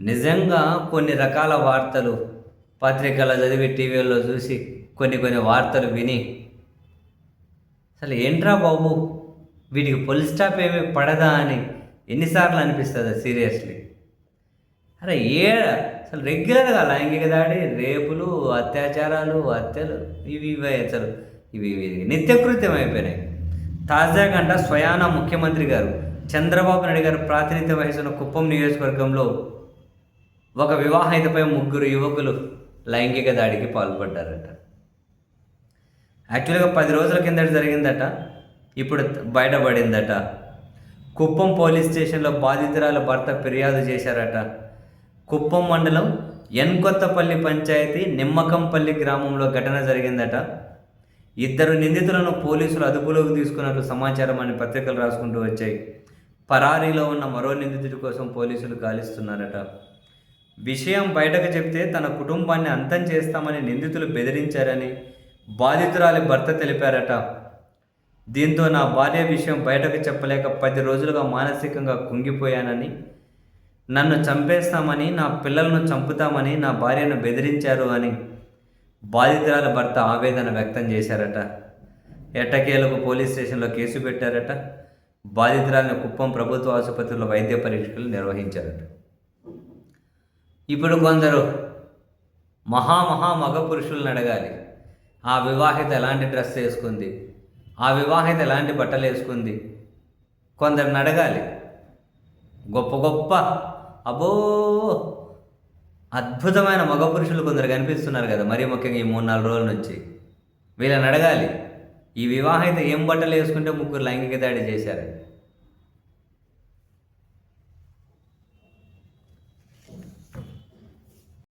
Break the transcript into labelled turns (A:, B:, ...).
A: నిజంగా కొన్ని రకాల వార్తలు పత్రికల్లో చదివి టీవీల్లో చూసి కొన్ని కొన్ని వార్తలు విని అసలు ఏంట్రా బాబు? వీటికి ఫుల్ స్టాప్ ఏమీ పడదా అని ఎన్నిసార్లు అనిపిస్తుంది సీరియస్లీ. అరే ఏ అసలు రెగ్యులర్గా లైంగిక దాడి రేపులు అత్యాచారాలు హత్యలు ఇవి ఇవి అసలు ఇవి ఇవి నిత్యకృత్యం అయిపోయినాయి. తాజాగా అంట స్వయాన ముఖ్యమంత్రి గారు చంద్రబాబు నాయుడు గారు ప్రాతినిధ్యం వహిస్తున్న కుప్పం నియోజకవర్గంలో ఒక వివాహితపై ముగ్గురు యువకులు లైంగిక దాడికి పాల్పడ్డారట. యాక్చువల్గా పది రోజుల కిందట జరిగిందట. ఇప్పుడు బయటపడిందట. కుప్పం పోలీస్ స్టేషన్లో బాధితురాల భర్త ఫిర్యాదు చేశారట. కుప్పం మండలం ఎన్కొత్తపల్లి పంచాయతీ నిమ్మకంపల్లి గ్రామంలో ఘటన జరిగిందట. ఇద్దరు నిందితులను పోలీసులు అదుపులోకి తీసుకున్నట్లు సమాచారం అని పత్రికలు రాసుకుంటూ వచ్చాయి. పరారీలో ఉన్న మరో నిందితుడి కోసం పోలీసులు గాలిస్తున్నారట. విషయం బయటకు చెప్తే తన కుటుంబాన్ని అంతం చేస్తామని నిందితులు బెదిరించారని బాధితురాలి భర్త తెలిపారట. దీంతో నా భార్య విషయం బయటకు చెప్పలేక పది రోజులుగా మానసికంగా కుంగిపోయానని నన్ను చంపేస్తామని నా పిల్లలను చంపుతామని నా భార్యను బెదిరించారు అని బాధితురాల భర్త ఆవేదన వ్యక్తం చేశారట. ఎట్టకేలకు పోలీస్ స్టేషన్లో కేసు పెట్టారట. బాధితురాలను కుప్పం ప్రభుత్వ ఆసుపత్రిలో వైద్య పరీక్షలు నిర్వహించారట. ఇప్పుడు కొందరు మహా మహా మగ పురుషులను అడగాలి. ఆ వివాహిత ఎలాంటి డ్రెస్ వేసుకుంది? ఆ వివాహిత ఎలాంటి బట్టలు వేసుకుంది? కొందరిని అడగాలి. గొప్ప గొప్ప అబో అద్భుతమైన మగ పురుషులు కొందరు కనిపిస్తున్నారు కదా మరీ ముఖ్యంగా ఈ మూడు నాలుగు రోజుల నుంచి. వీళ్ళని అడగాలి ఈ వివాహిత ఏం బట్టలు వేసుకుంటే ముగ్గురు లైంగిక దాడి చేశారు